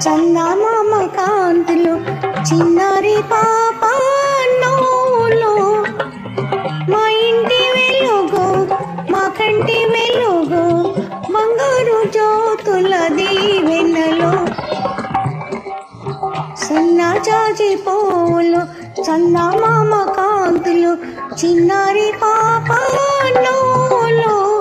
చందమామ కాంతులు చిన్నారి పాప నోలు మా ఇంటి వెలుగు మా కంటి వెలుగు బంగారు జ్యోతుల దీవెనలు. సన్న చాచి పూలు చందమామ కాంతులు చిన్నారి పాప నోలు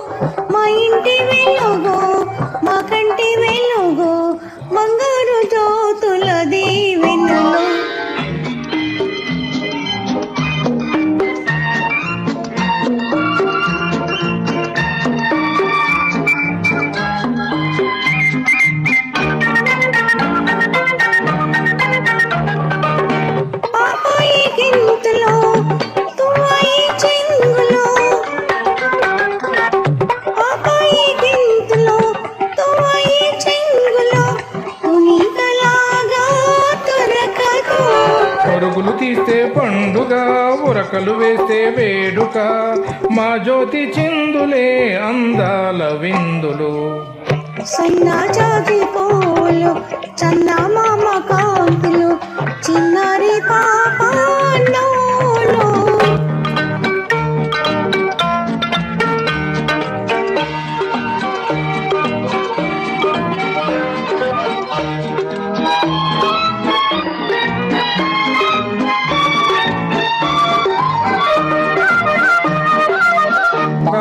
వేస్తే పండుగ ఉరకలు వేస్తే వేడుక. మా జ్యోతి చిందులే అందాల విందులు. సన్నాజాజి పూలు చందమామ కాంతులు చిన్నారి పా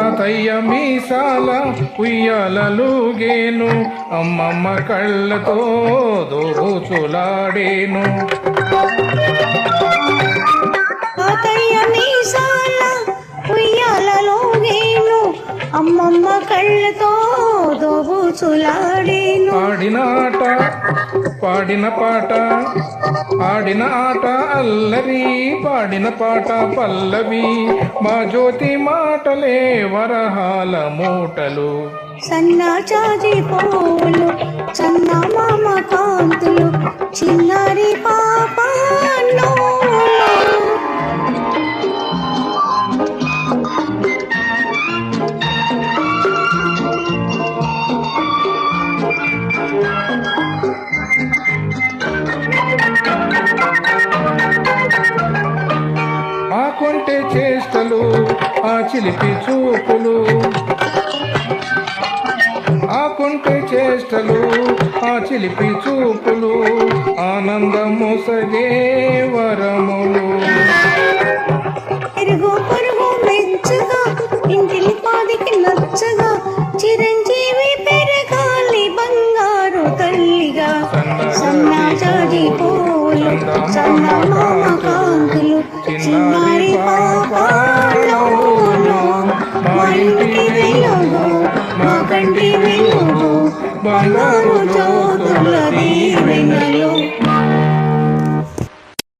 తాతయ్య మీసాల ఉయ్యాలలుగేను అమ్మమ్మ కళ్ళతో దోచులాడేను తాతయ్య మీసాల దోబుచులాడేను ఆడిన ఆట పాడిన పాట ఆడిన ఆట అల్లరి పాడిన పాట పల్లవి మా జ్యోతి మాటలే వరహాల మూటలు సన్నాచారి పూలు మామ కాంతులు చిన్నారి పా చిలిపి చూపులు. ఆ కొంటె చేష్టలు ఆ చిలిపి చూపులు ఆనందము సగే వరములు. ఇరుగు పొరుగు మెచ్చగా ఇంటిని పాదికి నచ్చగా చిరంజీవి పెరగాలి బంగారు తల్లిగా. సన్నాజాజి మా కంటి వెలుగు బంగారు జ్యోతుల దీవెనలు